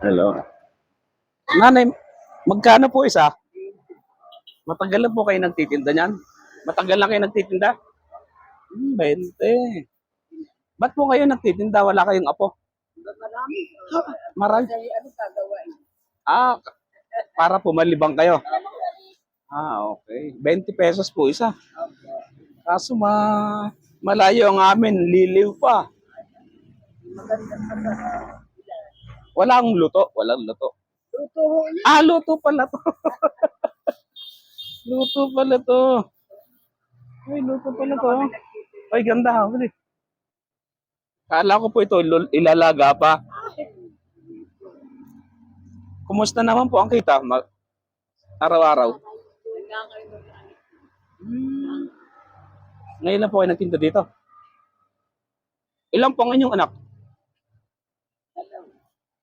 Hello. Nanay, magkano po isa? Matagal na po kayo nagtitinda niyan? Matagal na kayo nagtitinda? Hmm, 20. Ba't po kayo nagtitinda? Wala kayong apo? Marami. Marami. Ah, para pumalibang kayo. Ah, okay. 20 pesos po isa. Kaso ma malayo ang amin, liliw pa. Walang luto, walang luto. Tutuho niya. Ah, luto pala to. luto pala to. Ay, luto pala to. Ay, ganda ha. Bali. Kala ko po ito ilalaga pa. Kumusta naman po ang kita? Araw-araw. Hmm. Ngayon lang po kayo nagtinda dito. Ilan po ang inyong anak?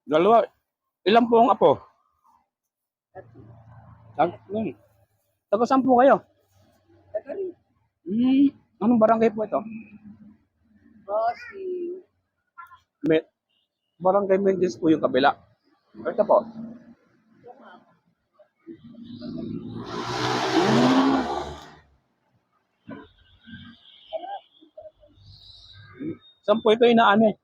Dalawa. Ilan po ang apo? Tatlo. Taga saan po kayo? Taga rin. Hmm. Anong barangay po ito? Bossy. Me barangay Mendes po yung kabila. Ito po. Saan po ito inaano eh?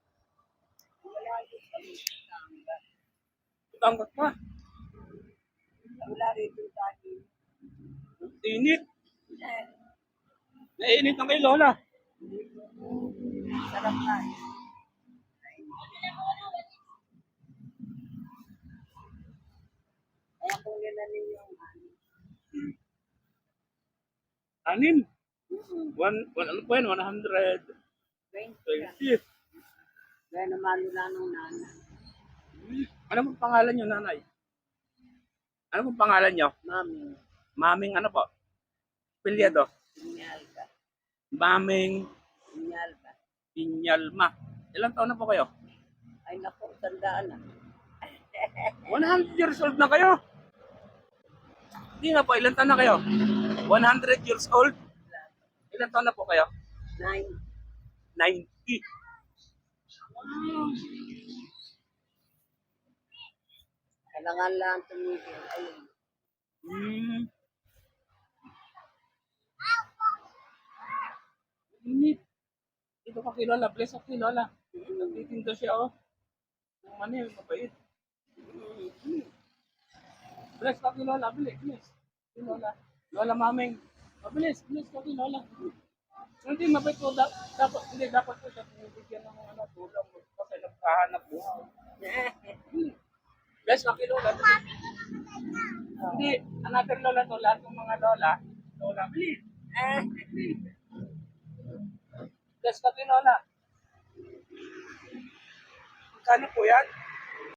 Tangkat pa. Wala rito tayo. Init. Nainit na kay Lola. Sarap na. Kaya kung yan na ninyo ang ano. Anim. One, one, ano po yan? 100. 20. Kaya namalo na nung nanay. Ano pong pangalan nyo, nanay? Ano pong pangalan nyo? Mami, Maming ano po? Pilyado. sinyal ka. Maming Sinyal ka. Pinyalma. Ilang taon na po kayo? Ay naku, tandaan na. 100 years old na kayo. Hindi nga po, ilang taon na kayo? 100 years old? Ilang taon na po kayo? Nine. 90. Kailangan lang tumigil. Ayun. Hmm. Init. Dito ka kay Lola. Bless ako kay Lola. Nagtitinda siya, oh. Yung ano yun, mabait. Hmm. Bless ka kay Lola. Bilis, bilis. Kay Lola. Lola maming. Mabilis, bilis ka kay Lola. Hindi, mabait ko. Da- dapat, hindi, dapat ko siya pinibigyan ng ano, tulong. Kasi nagkahanap buhay. Hmm. Bless ka kay Lola. Bilis. Hindi, another lola to, lahat ng mga lola, lola, bilis. Eh, bilis. Bless ka kay lola. Magkano po yan?